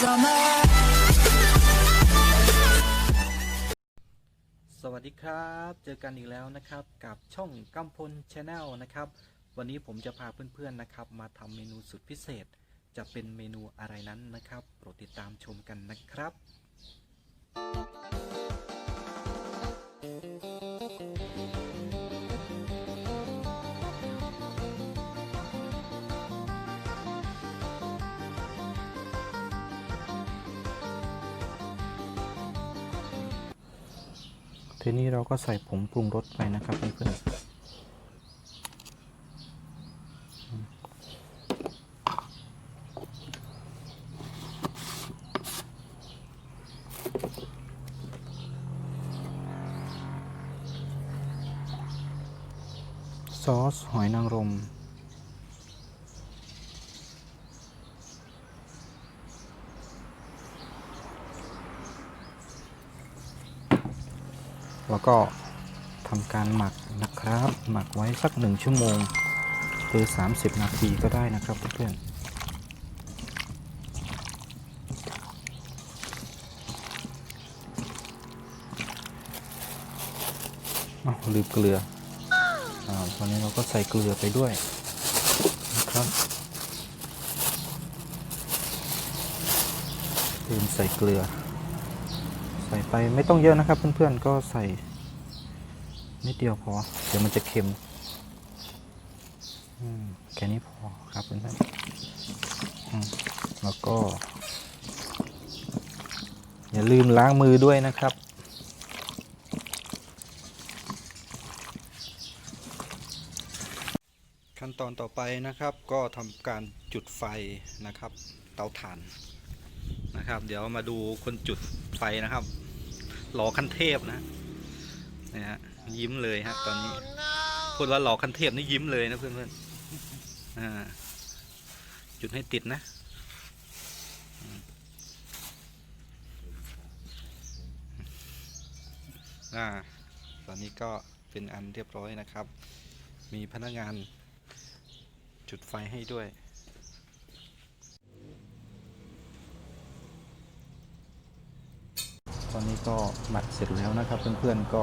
สวัสดีครับ เจอกันอีกแล้วนะครับ กับช่องกัมพลชาแนลนะครับ วันนี้ผมจะพาเพื่อนๆนะครับ มาทำเมนูสุดพิเศษ จะเป็นเมนูอะไรนั้นนะครับ โปรดติดตามชมกันนะครับ ทีนี้เราก็ใส่ผงปรุงรสไปนะครับเพื่อนซอสหอยนางรม แล้วก็ทำการหมักนะครับ หมักไว้สักหนึ่งชั่วโมง หรือ 30 นาทีก็ได้นะครับเพื่อนอ้าลืมเกลืออ่าตอนนี้เราก็ใส่เกลือไปด้วยนะครับลืมใส่เกลือ ใส่ไปไม่ต้องเยอะนะครับ เพื่อนๆก็ใส่นิดเดียวพอ เดี๋ยวมันจะเค็มอืมแค่นี้พอครับเพื่อนๆแล้วก็ อย่าลืมล้างมือด้วยนะครับขั้นตอนต่อไปนะครับก็ทำการจุดไฟนะครับ เตาถ่านนะครับ เดี๋ยวมาดูคนจุด ไฟนะครับหล่อขั้นเทพนะนะฮะยิ้มเลยฮะตอนนี้พูดว่าหล่อขั้นเทพนี่ยิ้มเลยนะเพื่อนๆอ่าจุดให้ติดนะอ่าตอนนี้ก็เป็นอันเรียบร้อยนะครับ มีพนักงานจุดไฟให้ด้วย ต อนนี้ก็หมักเสร็จแล้วนะครับ เพื่อนๆก็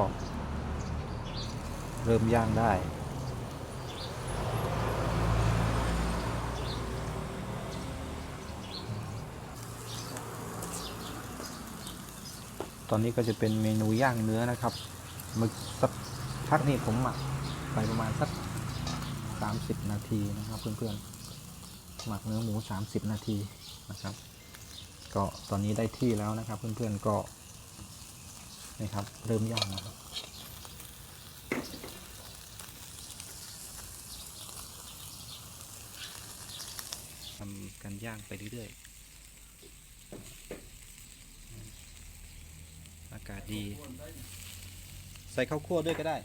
เริ่มย่างได้ตอนนี้ก็จะเป็นเมนูย่างเนื้อนะครับมึกสักพักนี่ผมหมักไปประมาณสัก 30 นาทีนะครับเพื่อนๆ หมักเนื้อหมู 30 นาทีนะครับ ก็ตอนนี้ได้ที่แล้วนะครับเพื่อนๆก็ นี่ครับ เริ่มย่างนะครับทำการย่างไปเรื่อยๆ อากาศดี ใส่ข้าวคั่วด้วยก็ได้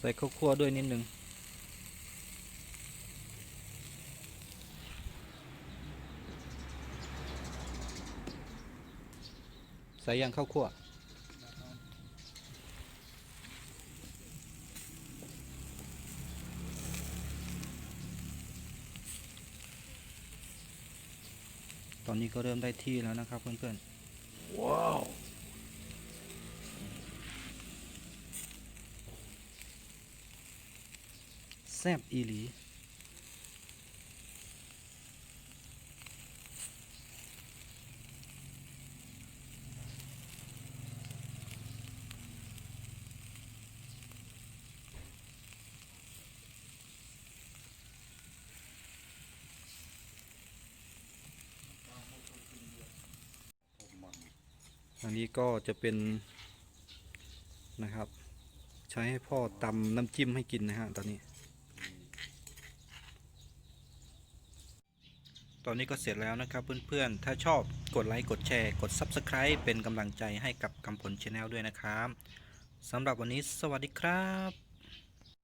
ใส่ข้าวคั่วด้วยนิดนึง ใส่ยางข้าวคั่วตอนนี้ก็เริ่มได้ที่แล้วนะครับเพื่อนๆ ว้าวแซบอีหลี อันนี้ก็จะเป็นนะครับ ใช้ให้พ่อตำน้ำจิ้มให้กินนะฮะตอนนี้ ตอนนี้ก็เสร็จแล้วนะครับเพื่อนๆ ถ้าชอบกดไลค์กดแชร์กด Subscribe เป็นกำลังใจให้กับกำผลชาแนลด้วยนะครับสำหรับวันนี้สวัสดีครับ